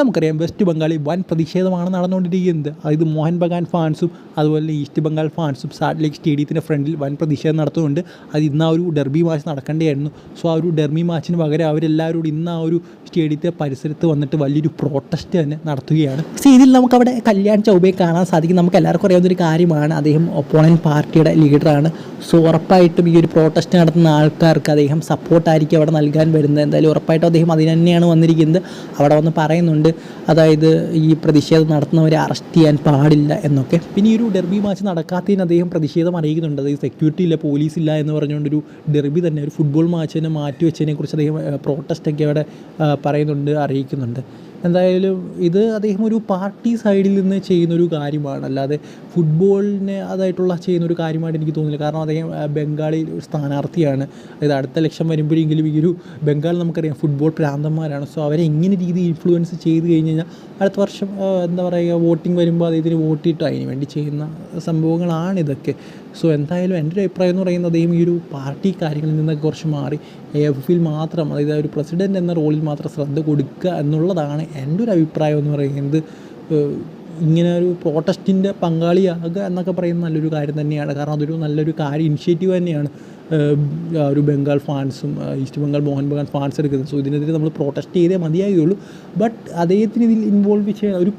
നമുക്കറിയാം വെസ്റ്റ് ബംഗാളിൽ വൻ പ്രതിഷേധമാണ് നടന്നുകൊണ്ടിരിക്കുന്നത്. അതായത് മോഹൻ ബഗാൻ ഫാൻസും അതുപോലെ ഈസ്റ്റ് ബംഗാൾ ഫാൻസും സാറ്റ് ലേക്ക് സ്റ്റേഡിയത്തിന്റെ ഫ്രണ്ടിൽ വൻ പ്രതിഷേധം നടത്തുന്നുണ്ട്. അത് ഇന്ന് ആ ഒരു ഡെർബി മാച്ച് നടക്കേണ്ടതായിരുന്നു. സോ ആ ഒരു ഡെർബി മാച്ചിന് പകരം അവരെല്ലാവരും കൂടി ഇന്ന് ആ ഒരു സ്റ്റേഡിയത്തെ പരിസരത്ത് വന്നിട്ട് വലിയൊരു പ്രോട്ടസ്റ്റ് തന്നെ നടത്തുകയാണ്. സോ ഇതിൽ നമുക്ക് അവിടെ കല്യാൺ ചൗബയെ കാണാൻ സാധിക്കും. നമുക്ക് എല്ലാവർക്കും അറിയാവുന്ന ഒരു കാര്യമാണ്. അദ്ദേഹം ഒപ്പോണന്റ് പാർട്ടിയുടെ ലീഡറാണ് സോ ഉറപ്പായിട്ടും ഈ ഒരു പ്രോട്ടസ്റ്റ് നടത്തുന്ന ആൾക്കാർക്ക് അദ്ദേഹം സപ്പോർട്ടായിരിക്കും അവിടെ നൽകാൻ വരുന്നത്. എന്തായാലും ഉറപ്പായിട്ടും അദ്ദേഹം അതിന് തന്നെയാണ് വന്നിരിക്കുന്നത്. അവിടെ വന്ന് പറയുന്നുണ്ട് അതായത് ഈ പ്രതിഷേധം നടത്തുന്നവരെ അറസ്റ്റ് ചെയ്യാൻ പാടില്ല എന്നൊക്കെ. പിന്നെ ഈ ഒരു ഡെർബി മാച്ച് നടക്കാത്തതിന് അദ്ദേഹം പ്രതിഷേധം അറിയിക്കുന്നുണ്ട്. അതായത് സെക്യൂരിറ്റി ഇല്ല പോലീസ് ഇല്ല എന്ന് പറഞ്ഞുകൊണ്ടൊരു ഡെർബി തന്നെ ഒരു ഫുട്ബോൾ മാച്ച് തന്നെ മാറ്റി വെച്ചതിനെ അദ്ദേഹം പ്രോട്ടസ്റ്റൊക്കെ അവിടെ പറയുന്നുണ്ട് അറിയിക്കുന്നുണ്ട്. എന്തായാലും ഇത് അദ്ദേഹം ഒരു പാർട്ടി സൈഡിൽ നിന്ന് ചെയ്യുന്നൊരു കാര്യമാണ്. അല്ലാതെ ഫുട്ബോളിനെ അതായിട്ടുള്ള ചെയ്യുന്നൊരു കാര്യമായിട്ട് എനിക്ക് തോന്നുന്നില്ല. കാരണം അദ്ദേഹം ബംഗാളിൽ ഒരു സ്ഥാനാർത്ഥിയാണ്. അതായത് അടുത്ത ലക്ഷം വരുമ്പോഴെങ്കിലും ഈ ഒരു ബംഗാൾ നമുക്കറിയാം ഫുട്ബോൾ പ്രാന്തന്മാരാണ് സോ അവരെ എങ്ങനെ രീതി ഇൻഫ്ലുവൻസ് ചെയ്ത് കഴിഞ്ഞ് കഴിഞ്ഞാൽ അടുത്ത വർഷം എന്താ പറയുക വോട്ടിംഗ് വരുമ്പോൾ അദ്ദേഹത്തിന് വോട്ടിട്ട് അതിന് വേണ്ടി ചെയ്യുന്ന സംഭവങ്ങളാണ് ഇതൊക്കെ. സോ എന്തായാലും എന്റെ ഒരു അഭിപ്രായം എന്ന് പറയുന്നത് അദ്ദേഹം ഈ ഒരു പാർട്ടി കാര്യങ്ങളിൽ നിന്നൊക്കെ കുറച്ച് മാറി. എ എഫിൽ മാത്രം അതായത് ഒരു പ്രസിഡന്റ് എന്ന റോളിൽ മാത്രം ശ്രദ്ധ കൊടുക്കുക എന്നുള്ളതാണ് എന്റെ ഒരു അഭിപ്രായം എന്ന് പറയുന്നത് ഇങ്ങനെ ഒരു പ്രോട്ടസ്റ്റിന്റെ പങ്കാളിയാകുക എന്നൊക്കെ പറയുന്നത് നല്ലൊരു കാര്യം തന്നെയാണ്. കാരണം അതൊരു നല്ലൊരു കാര്യ ഇനിഷ്യേറ്റീവ് തന്നെയാണ്. ഒരു ബംഗാൾ ഫാൻസും ഈസ്റ്റ് ബംഗാൾ മോഹൻ ബഗാൻ ഫാൻസ് എടുക്കുന്നത്. സോ ഇതിനെതിരെ നമ്മൾ പ്രൊട്ടസ്റ്റ് ചെയ്തേ മതിയാകുള്ളൂ ബട്ട് അദ്ദേഹത്തിന് ഇതിൽ ഇൻവോൾവ് ചെയ്യാൻ ഒരു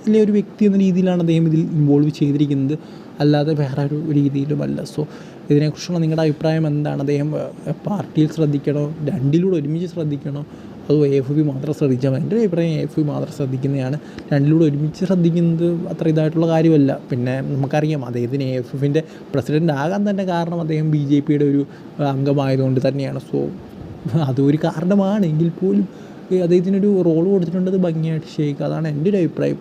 പാർട്ടിയിലെ ഒരു വ്യക്തി എന്ന രീതിയിലാണ് അദ്ദേഹം ഇതിൽ ഇൻവോൾവ് ചെയ്തിരിക്കുന്നത്. അല്ലാതെ വേറെ ഒരു രീതിയിലുമല്ല. സോ ഇതിനെക്കുറിച്ചുള്ള നിങ്ങളുടെ അഭിപ്രായം എന്താണ്? അദ്ദേഹം പാർട്ടിയിൽ ശ്രദ്ധിക്കണോ? രണ്ടിലൂടെ ഒരുമിച്ച് ശ്രദ്ധിക്കണോ? അതോ എഫ് ബി മാത്രം ശ്രദ്ധിച്ചാൽ എന്റെ അഭിപ്രായം എഫ് ബി മാത്രം ശ്രദ്ധിക്കുന്നതാണ്. രണ്ടിലൂടെ ഒരുമിച്ച് ശ്രദ്ധിക്കുന്നത് അത്ര ഇതായിട്ടുള്ള കാര്യമല്ല. പിന്നെ നമുക്കറിയാം അദ്ദേഹത്തിന് എഫ് എഫിന്റെ പ്രസിഡന്റ് ആകാൻ തന്നെ കാരണം അദ്ദേഹം ബി ജെ പിയുടെ ഒരു അംഗമായതുകൊണ്ട് തന്നെയാണ്. സോ അതൊരു കാരണമാണ് എങ്കിൽ പോലും അദ്ദേഹത്തിനൊരു റോൾ കൊടുത്തിട്ടുണ്ടത് ഭംഗിയായിട്ട് ഷെയ്ക്ക് അതാണ് എന്റെ ഒരു അഭിപ്രായം.